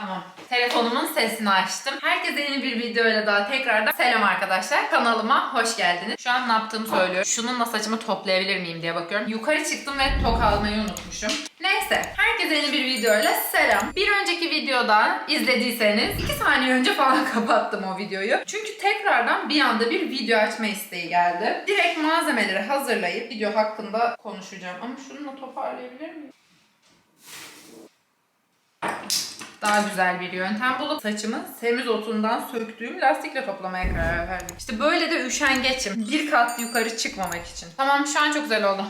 Tamam. Telefonumun sesini açtım. Herkese yeni bir videoyla daha tekrardan selam arkadaşlar. Kanalıma hoş geldiniz. Şu an ne yaptığımı söylüyorum. Şununla saçımı toplayabilir miyim diye bakıyorum. Yukarı çıktım ve tok almayı unutmuşum. Neyse. Herkese yeni bir videoyla selam. Bir önceki videoda izlediyseniz 2 saniye önce falan kapattım o videoyu. Çünkü tekrardan bir anda bir video açma isteği geldi. Direkt malzemeleri hazırlayıp video hakkında konuşacağım. Ama şununla toparlayabilir miyim? Daha güzel bir yöntem bulup saçımı semizotundan söktüğüm lastikle toplamaya karar verdim. İşte böyle de üşengeçim. Bir kat yukarı çıkmamak için. Tamam şu an çok güzel oldu.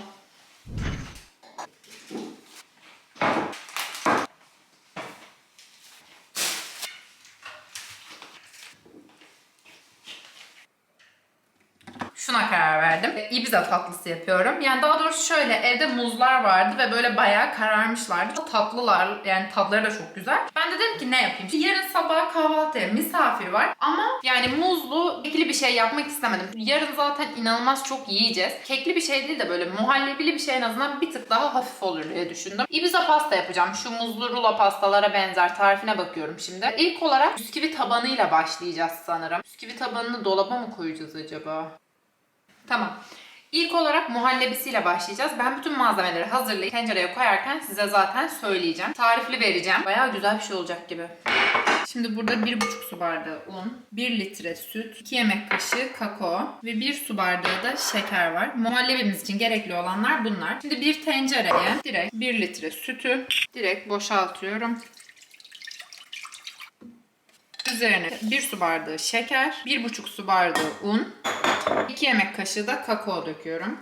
şuna karar verdim. Ibiza tatlısı yapıyorum. Yani daha doğrusu şöyle evde muzlar vardı ve böyle bayağı kararmışlardı. Çok tatlılar yani tadları da çok güzel. Ben de dedim ki ne yapayım? Yarın sabah kahvaltıya misafir var ama yani muzlu kekli bir şey yapmak istemedim. Yarın zaten inanılmaz çok yiyeceğiz. Kekli bir şey değil de böyle muhallebili bir şey en azından bir tık daha hafif olur diye düşündüm. Ibiza pasta yapacağım. Şu muzlu rulo pastalara benzer tarifine bakıyorum şimdi. İlk olarak bisküvi tabanıyla başlayacağız sanırım. Bisküvi tabanını dolaba mı koyacağız acaba? Tamam. İlk olarak muhallebisiyle başlayacağız. Ben bütün malzemeleri hazırlayıp tencereye koyarken size zaten söyleyeceğim. Tarifli vereceğim. Bayağı güzel bir şey olacak gibi. Şimdi burada 1,5 su bardağı un, 1 litre süt, 2 yemek kaşığı kakao ve 1 su bardağı da şeker var. Muhallebimiz için gerekli olanlar bunlar. Şimdi bir tencereye direkt 1 litre sütü direkt boşaltıyorum. Üzerine 1 su bardağı şeker, 1,5 su bardağı un, 2 yemek kaşığı da kakao döküyorum.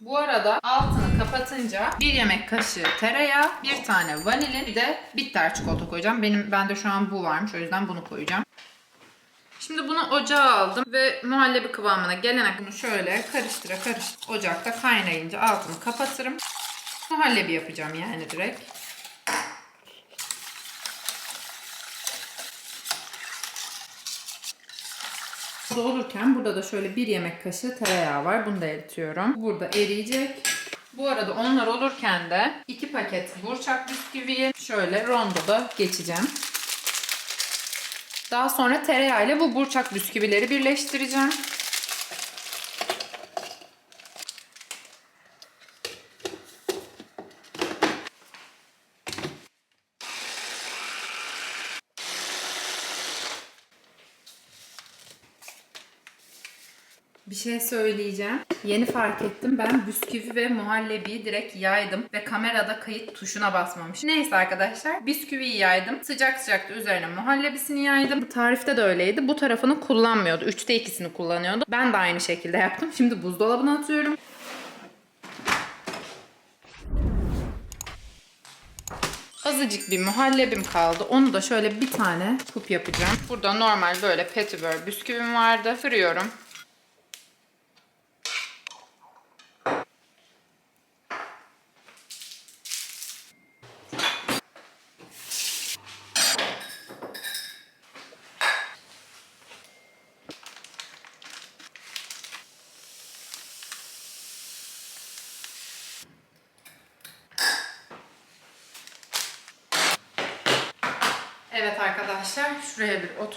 Bu arada altını kapatınca 1 yemek kaşığı tereyağı, 1 tane vanilin, bir de bitter çikolata koyacağım. Benim bende şu an bu varmış o yüzden bunu koyacağım. Şimdi bunu ocağa aldım ve muhallebi kıvamına gelene bunu şöyle karıştıra karıştıra ocakta kaynayınca altını kapatırım. Muhallebi yapacağım yani direkt. Bu da olurken burada da şöyle bir yemek kaşığı tereyağı var. Bunu da eritiyorum. Burada eriyecek. Bu arada onlar olurken de iki paket burçak bisküviyi şöyle rondoda geçeceğim. Daha sonra tereyağı ile bu burçak bisküvileri birleştireceğim. Şey söyleyeceğim. Yeni fark ettim. Ben bisküvi ve muhallebiyi direkt yaydım ve kamerada kayıt tuşuna basmamış. Neyse arkadaşlar. Bisküviyi yaydım. Sıcak sıcak da üzerine muhallebisini yaydım. Bu tarifte de öyleydi. Bu tarafını kullanmıyordu. Üçte ikisini kullanıyordu. Ben de aynı şekilde yaptım. Şimdi buzdolabına atıyorum. Azıcık bir muhallebim kaldı. Onu da şöyle bir tane kup yapacağım. Burada normal böyle petibör bisküvim vardı. Kırıyorum. Evet arkadaşlar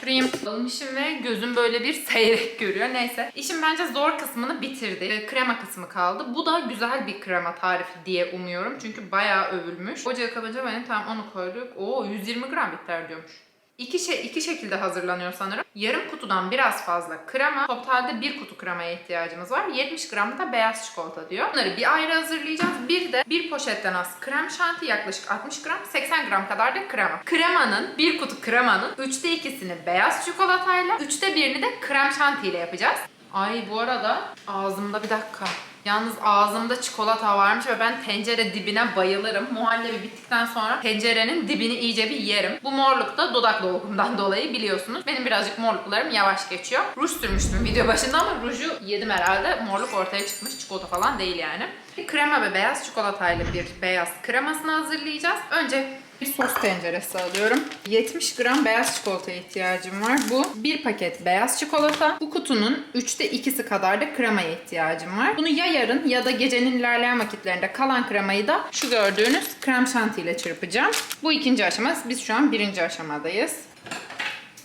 oturayım. Almışım ve gözüm böyle bir seyrek görüyor. Neyse. İşin bence zor kısmını bitirdi. Ee, Krema kısmı kaldı. Bu da güzel bir krema tarifi diye umuyorum. Çünkü bayağı övülmüş. Ocağa kapınca benim tam onu koyduk. Oo 120 gram bitter diyormuş. İki, şey, iki şekilde hazırlanıyor sanırım. Yarım kutudan biraz fazla krema. Totalde bir kutu kremaya ihtiyacımız var. 70 gram da beyaz çikolata diyor. Bunları bir ayrı hazırlayacağız. Bir de bir poşetten az krem şanti yaklaşık 60 gram 80 gram kadar da krema. Kremanın bir kutu kremanın üçte ikisini beyaz çikolatayla üçte birini de krem şantiyle yapacağız. Ay bu arada ağzımda bir dakika. Yalnız ağzımda çikolata varmış ve ben tencere dibine bayılırım. Muhallebi bittikten sonra tencerenin dibini iyice bir yerim. Bu morluk da dudak dolgumdan dolayı biliyorsunuz. Benim birazcık morluklarım yavaş geçiyor. Ruj sürmüştüm video başında ama ruju yedim herhalde. Morluk ortaya çıkmış. Çikolata falan değil yani. Krema ve beyaz çikolatayla bir beyaz kremasını hazırlayacağız. Önce Bir sos tenceresi alıyorum. 70 gram beyaz çikolataya ihtiyacım var. Bu bir paket beyaz çikolata. Bu kutunun 3'te 2'si kadar da kremaya ihtiyacım var. Bunu ya yarın ya da gecenin ilerleyen vakitlerinde kalan kremayı da şu gördüğünüz krem şanti ile çırpacağım. Bu ikinci aşama. Biz şu an birinci aşamadayız.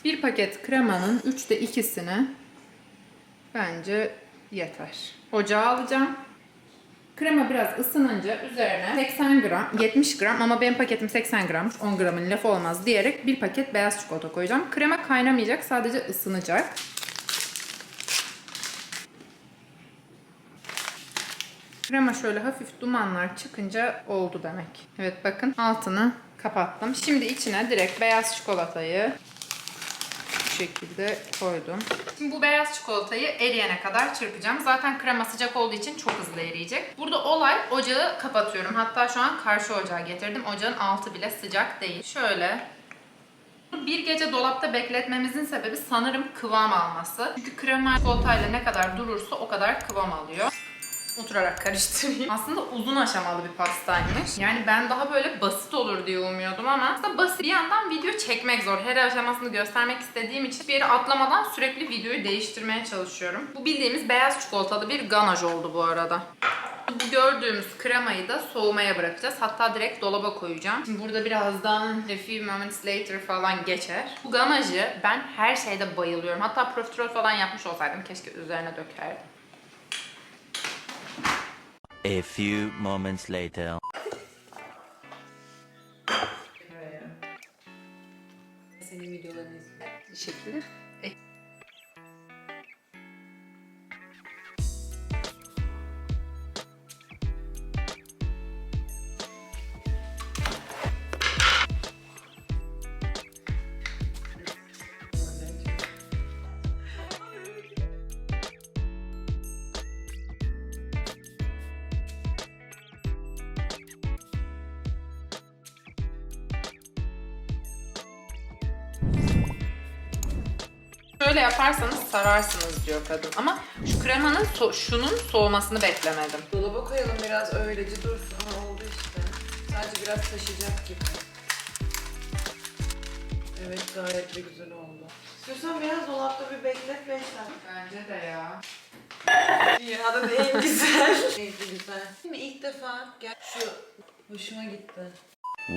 Bir paket kremanın 3'te 2'sini bence yeter. Ocağa alacağım. Krema biraz ısınınca üzerine 80 gram, 70 gram ama benim paketim 80 gram, 10 gramın lafı olmaz diyerek bir paket beyaz çikolata koyacağım. Krema kaynamayacak, sadece ısınacak. Krema şöyle hafif dumanlar çıkınca oldu demek. Evet bakın altını kapattım. Şimdi içine direkt beyaz çikolatayı şekilde koydum. Şimdi bu beyaz çikolatayı eriyene kadar çırpacağım. Zaten krema sıcak olduğu için çok hızlı eriyecek. Burada olay ocağı kapatıyorum. Hatta şu an karşı ocağa getirdim. Ocağın altı bile sıcak değil. Şöyle bir gece dolapta bekletmemizin sebebi sanırım kıvam alması. Çünkü krema çikolatayla ne kadar durursa o kadar kıvam alıyor. Oturarak karıştırayım. Aslında uzun aşamalı bir pastaymış. Yani ben daha böyle basit olur diye umuyordum ama aslında basit. Bir yandan video çekmek zor. Her aşamasını göstermek istediğim için bir yere atlamadan sürekli videoyu değiştirmeye çalışıyorum. Bu bildiğimiz beyaz çikolatalı bir ganaj oldu bu arada. Bu gördüğümüz kremayı da soğumaya bırakacağız. Hatta direkt dolaba koyacağım. Şimdi burada birazdan a few moments later falan geçer. Bu ganajı ben her şeyde bayılıyorum. Hatta profiterol falan yapmış olsaydım keşke üzerine dökerdim. A few moments later. Senin videolarını izliyorum. Teşekkürler. Şöyle yaparsanız sararsınız diyor kadın. Ama şu kremanın so- şunun soğumasını beklemedim. Dolaba koyalım biraz öylece dursun. Ama oldu işte. Sadece biraz taşıyacak gibi. Evet gayet de güzel oldu. İstiyorsan biraz dolapta bir beklet 5 dakika. Bence de ya. Dünyada da en güzel. Neyse güzel. Mi? İlk defa gel şu hoşuma gitti.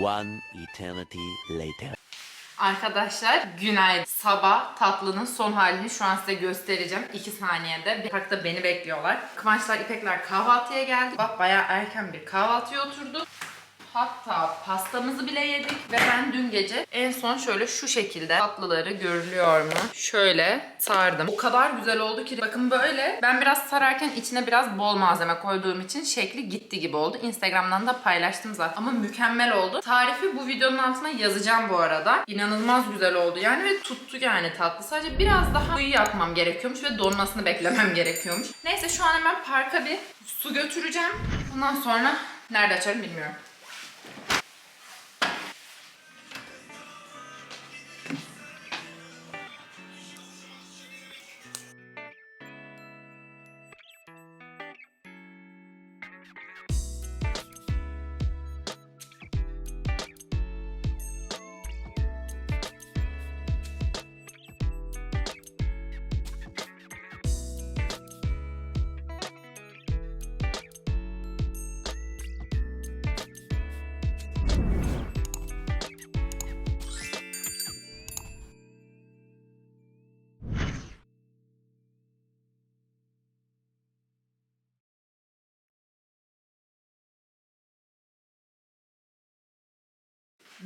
One eternity later. Arkadaşlar günaydın. Sabah tatlının son halini şu an size göstereceğim. 2 saniyede. Parkta beni bekliyorlar. Kıvançlar İpekler kahvaltıya geldi. Bak bayağı erken bir kahvaltıya oturdu. Hatta pastamızı bile yedik ve ben dün gece en son şöyle şu şekilde tatlıları görülüyor mu? Şöyle sardım. O kadar güzel oldu ki bakın böyle. Ben biraz sararken içine biraz bol malzeme koyduğum için şekli gitti gibi oldu. Instagram'dan da paylaştım zaten ama mükemmel oldu. Tarifi bu videonun altına yazacağım bu arada. İnanılmaz güzel oldu yani ve tuttu yani tatlı. Sadece biraz daha koyu yapmam gerekiyormuş ve donmasını beklemem gerekiyormuş. Neyse şu an hemen parka bir su götüreceğim. Ondan sonra nerede açarım bilmiyorum.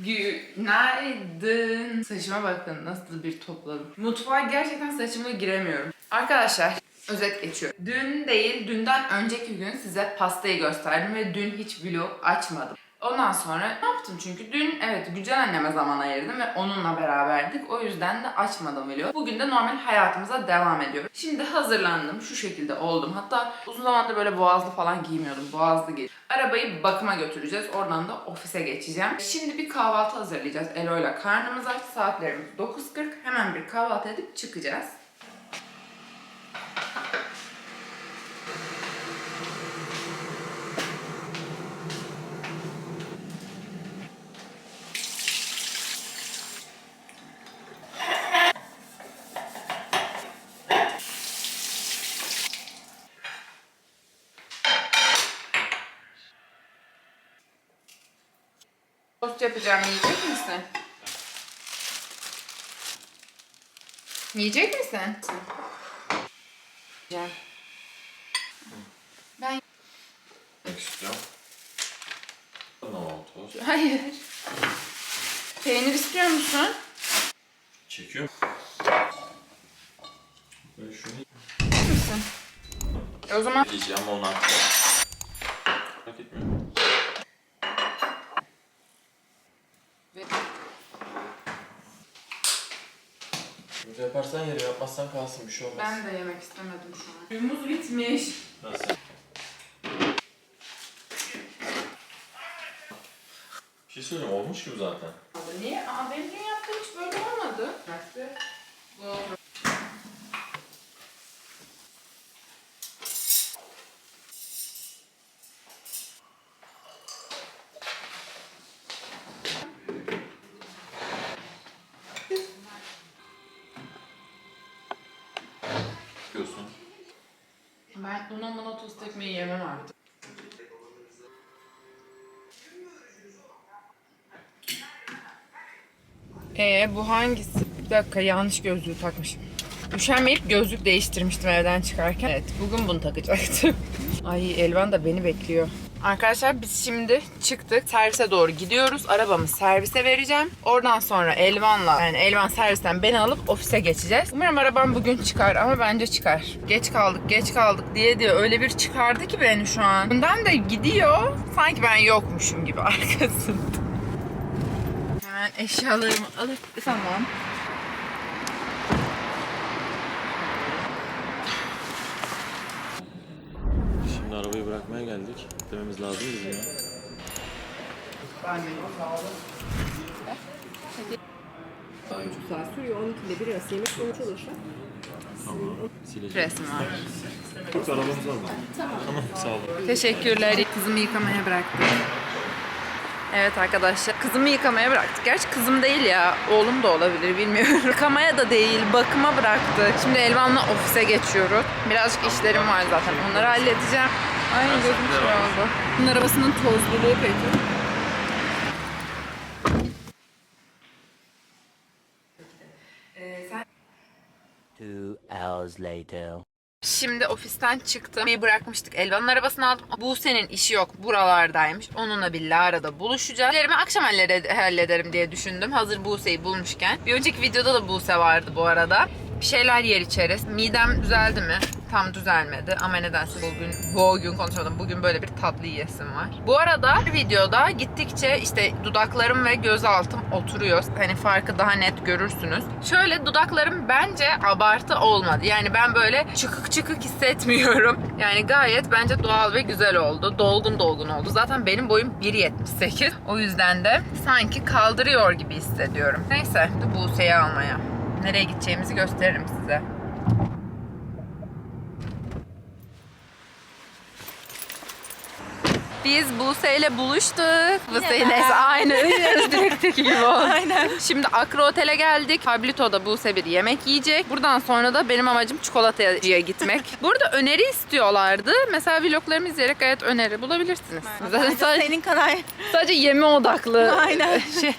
Günaydın. Saçıma bakın nasıl bir topladım. Mutfağa gerçekten saçımla giremiyorum. Arkadaşlar özet geçiyorum. Dün değil dünden önceki gün size pastayı gösterdim ve dün hiç vlog açmadım. Ondan sonra ne yaptım çünkü dün evet Gücel anneme zaman ayırdım ve onunla beraberdik. O yüzden de açmadım vlog. Bugün de normal hayatımıza devam ediyoruz. Şimdi hazırlandım. Şu şekilde oldum. Hatta uzun zamandır böyle boğazlı falan giymiyordum. Boğazlı giy. Arabayı bakıma götüreceğiz. Oradan da ofise geçeceğim. Şimdi bir kahvaltı hazırlayacağız. Elo'yla karnımız aç. Saatlerimiz 9.40. Hemen bir kahvaltı edip çıkacağız. Yapacağım. Yiyecek misin? Yiyecek misin? Yiyeceğim. Ben... istiyorum. No, tost. Hayır. Peynir istiyor musun? Çekiyorum. Ben şunu Misin? E o zaman yiyeceğim ama onu atma. Fark etmiyor. Şimdi yaparsan yapmazsan kalsın bir şey olmaz. ben de yemek istemedim şu an. Suyumuz bitmiş. Nasıl? Bir şey söyleyeyim olmuş gibi zaten. Niye? Aa, benim dün yaptığım hiç böyle olmadı. Bu. Ee bu hangisi? Bir dakika yanlış gözlüğü takmışım. Üşenmeyip gözlük değiştirmiştim evden çıkarken. Evet bugün bunu takacaktım. Ay Elvan da beni bekliyor. Arkadaşlar biz şimdi çıktık. Servise doğru gidiyoruz. Arabamı servise vereceğim. Oradan sonra Elvan'la yani Elvan servisten beni alıp ofise geçeceğiz. Umarım arabam bugün çıkar ama bence çıkar. Geç kaldık, geç kaldık diye diye öyle bir çıkardı ki beni şu an. Bundan da gidiyor. Sanki ben yokmuşum gibi arkasında. Hemen eşyalarımı alıp tamam. Şimdi arabayı bırakmaya geldik. Dememiz lazım bizim ya. saat sürüyor. 12'de bir arası yemek sonuç olursa. Sileceğim. Resim var. Yoksa arabamız var mı? Tamam. Tamam sağ olun. Teşekkürler. Kızımı yıkamaya bıraktım. Evet arkadaşlar kızımı yıkamaya bıraktık. Gerçi kızım değil ya oğlum da olabilir bilmiyorum. Yıkamaya da değil bakıma bıraktık. Şimdi Elvan'la ofise geçiyoruz. Birazcık işlerim var zaten onları halledeceğim. Ay gözüm şey oldu. Bunun arabasının tozluluğu peki. Two hours later. Şimdi ofisten çıktım. Bir bırakmıştık. Elvan'ın arabasını aldım. Buse'nin işi yok. Buralardaymış. Onunla bir Lara'da buluşacağız. İşlerimi akşam hallede- hallederim diye düşündüm. Hazır Buse'yi bulmuşken. Bir önceki videoda da Buse vardı bu arada. Bir şeyler yer içeriz. Midem düzeldi mi? Tam düzelmedi ama nedense bugün bugün konuşmadım. Bugün böyle bir tatlı yiyesim var. Bu arada videoda gittikçe işte dudaklarım ve göz altım oturuyor. Hani farkı daha net görürsünüz. Şöyle dudaklarım bence abartı olmadı. Yani ben böyle çıkık çıkık hissetmiyorum. Yani gayet bence doğal ve güzel oldu. Dolgun dolgun oldu. Zaten benim boyum 1.78. O yüzden de sanki kaldırıyor gibi hissediyorum. Neyse Buse'yi almaya. Nereye gideceğimizi gösteririm size. Biz Buse ile buluştuk. Buse neyse aynı direkteki gibi oldu. Aynen. Şimdi Akro Otel'e geldik. Pablito'da Buse bir yemek yiyecek. Buradan sonra da benim amacım çikolatacıya gitmek. Burada öneri istiyorlardı. Mesela vloglarımı izleyerek gayet öneri bulabilirsiniz. Zaten sadece, Senin kadar. sadece yeme odaklı. Aynen. Şey.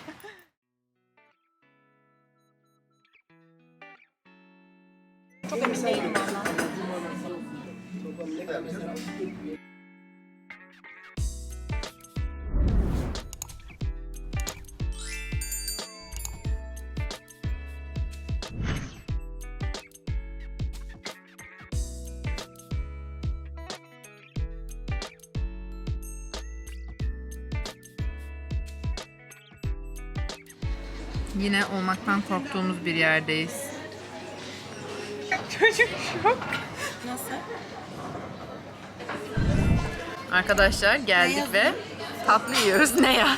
Yine olmaktan korktuğumuz bir yerdeyiz. Çocuk şok. Nasıl? Arkadaşlar geldik ve tatlı yiyoruz. Ne ya?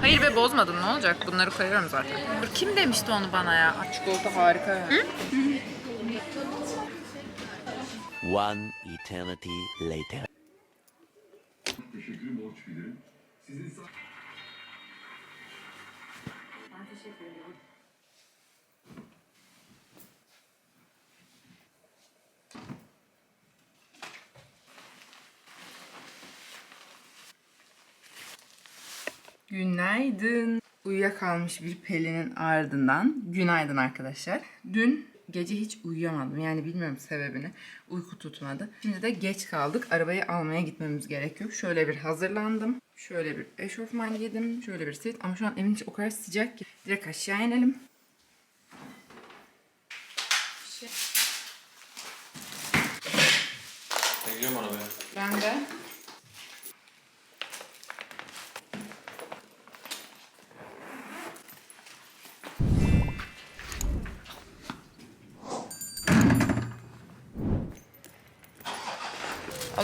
Hayır be bozmadın ne olacak? Bunları koyuyorum zaten. Kim demişti onu bana ya? Çikolata harika ya. One eternity later. Günaydın. Uyuyakalmış bir Pelin'in ardından günaydın arkadaşlar. Dün gece hiç uyuyamadım. Yani bilmiyorum sebebini. Uyku tutmadı. Şimdi de geç kaldık. Arabayı almaya gitmemiz gerekiyor. Şöyle bir hazırlandım. Şöyle bir eşofman giydim. Şöyle bir sivit. Ama şu an evin içi o kadar sıcak ki. Direkt aşağı inelim. Şey, Ben arabaya. Ben de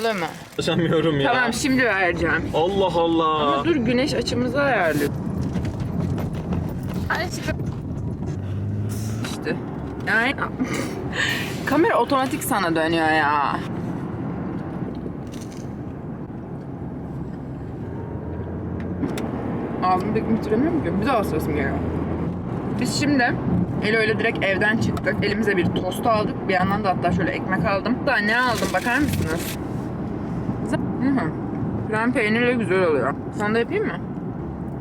Alır mı? Ulaşamıyorum ya. Tamam şimdi vereceğim. Allah Allah. Ama dur güneş açımızı ayarlıyor. Ay işte. Yani kamera otomatik sana dönüyor ya. Ağzımı pek bitiremiyorum ki. Bir daha sırasım geliyor. Biz şimdi Eli öyle direkt evden çıktık. Elimize bir tost aldık. Bir yandan da hatta şöyle ekmek aldım. Daha ne aldım bakar mısınız? Hı hı. Krem peynirle güzel oluyor. Sana da yapayım mı?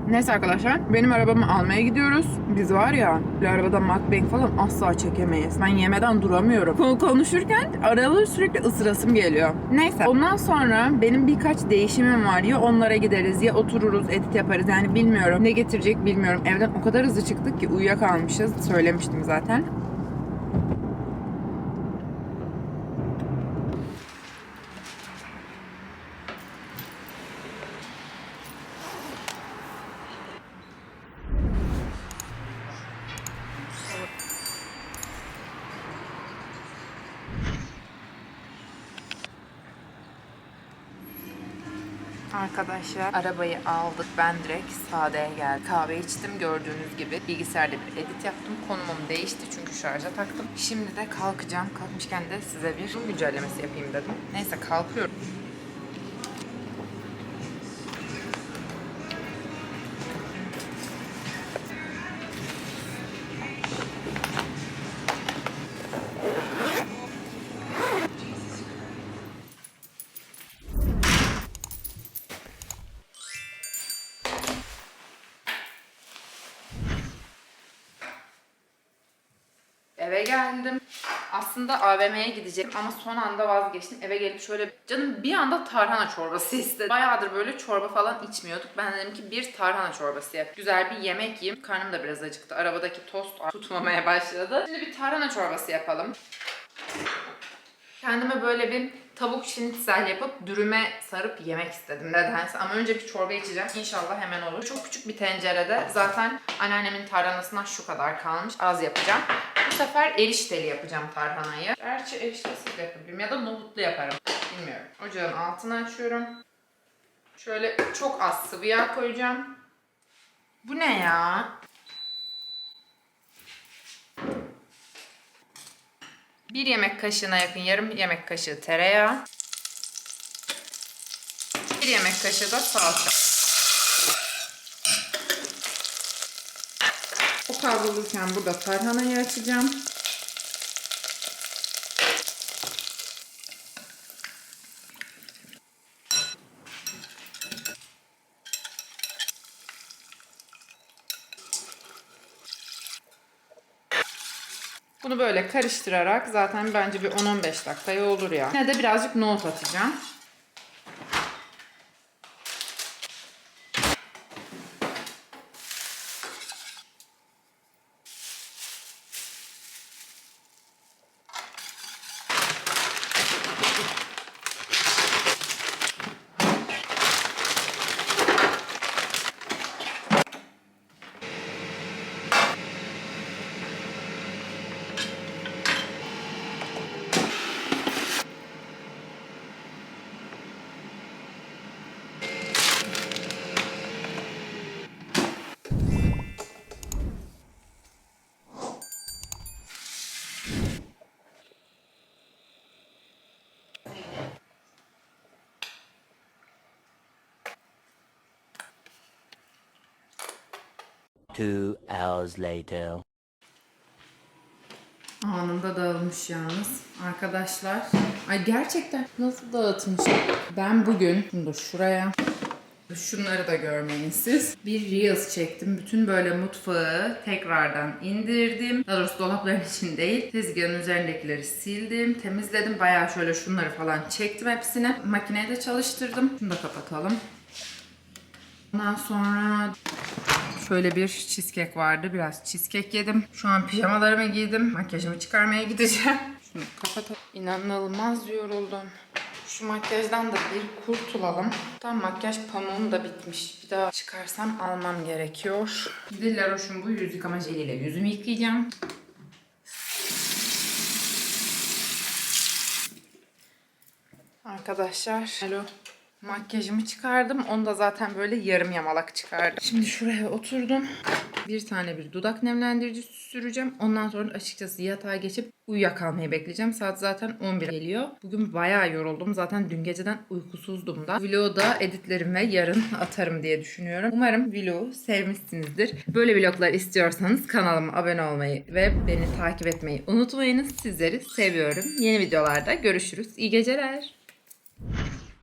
Neyse arkadaşlar benim arabamı almaya gidiyoruz. Biz var ya bir arabada mukbang falan asla çekemeyiz. Ben yemeden duramıyorum. Konu konuşurken araları sürekli ısırasım geliyor. Neyse ondan sonra benim birkaç değişimim var. Ya onlara gideriz ya otururuz edit yaparız. Yani bilmiyorum ne getirecek bilmiyorum. Evden o kadar hızlı çıktık ki uyuyakalmışız. Söylemiştim zaten. Arkadaşlar arabayı aldık. Ben direkt sadeye geldim. Kahve içtim gördüğünüz gibi. Bilgisayarda bir edit yaptım. Konumum değişti çünkü şarja taktım. Şimdi de kalkacağım. Kalkmışken de size bir güncellemesi yapayım dedim. Neyse kalkıyorum. Eve geldim. Aslında AVM'ye gideceğim ama son anda vazgeçtim. Eve gelip şöyle canım bir anda tarhana çorbası istedi. Bayağıdır böyle çorba falan içmiyorduk. Ben dedim ki bir tarhana çorbası yap. Güzel bir yemek yiyeyim. Karnım da biraz acıktı. Arabadaki tost tutmamaya başladı. Şimdi bir tarhana çorbası yapalım. Kendime böyle bir tavuk şinitzel yapıp dürüme sarıp yemek istedim nedense. Ama önce bir çorba içeceğim. İnşallah hemen olur. Çok küçük bir tencerede zaten anneannemin tarhanasından şu kadar kalmış. Az yapacağım. Bu sefer erişteli yapacağım tarhanayı. Gerçi eriştesiz de yapabilirim ya da nohutlu yaparım. Bilmiyorum. Ocağın altını açıyorum. Şöyle çok az sıvı yağ koyacağım. Bu ne ya? Bir yemek kaşığına yakın yarım yemek kaşığı tereyağı. Bir yemek kaşığı da salça. Kavrulurken burada tarhanayı açacağım. Bunu böyle karıştırarak zaten bence bir 10-15 dakikaya olur ya. Yine de birazcık nohut atacağım. Two hours later. Anında dağılmış yalnız arkadaşlar. Ay gerçekten nasıl dağıtmış? Ben bugün bunu şuraya Şunları da görmeyin siz. Bir Reels çektim. Bütün böyle mutfağı tekrardan indirdim. Daha doğrusu dolapların için değil. Tezgahın üzerindekileri sildim, temizledim. Bayağı şöyle şunları falan çektim hepsini. Makineyi de çalıştırdım. Şunu da kapatalım. Ondan sonra şöyle bir cheesecake vardı. Biraz cheesecake yedim. Şu an pijamalarımı giydim. Makyajımı çıkarmaya gideceğim. Şunu kapatalım. İnanılmaz yoruldum. Şu makyajdan da bir kurtulalım. Tam makyaj pamuğum da bitmiş. Bir daha çıkarsam almam gerekiyor. Bir de La Roche'un bu yüz yıkama jeliyle yüzümü yıkayacağım. Arkadaşlar, alo. Makyajımı çıkardım. Onu da zaten böyle yarım yamalak çıkardım. Şimdi şuraya oturdum. Bir tane bir dudak nemlendirici süreceğim. Ondan sonra açıkçası yatağa geçip uyuyakalmayı bekleyeceğim. Saat zaten 11 geliyor. Bugün bayağı yoruldum. Zaten dün geceden uykusuzdum da. Vlogu da editlerim ve yarın atarım diye düşünüyorum. Umarım vlogu sevmişsinizdir. Böyle vloglar istiyorsanız kanalıma abone olmayı ve beni takip etmeyi unutmayınız. Sizleri seviyorum. Yeni videolarda görüşürüz. İyi geceler.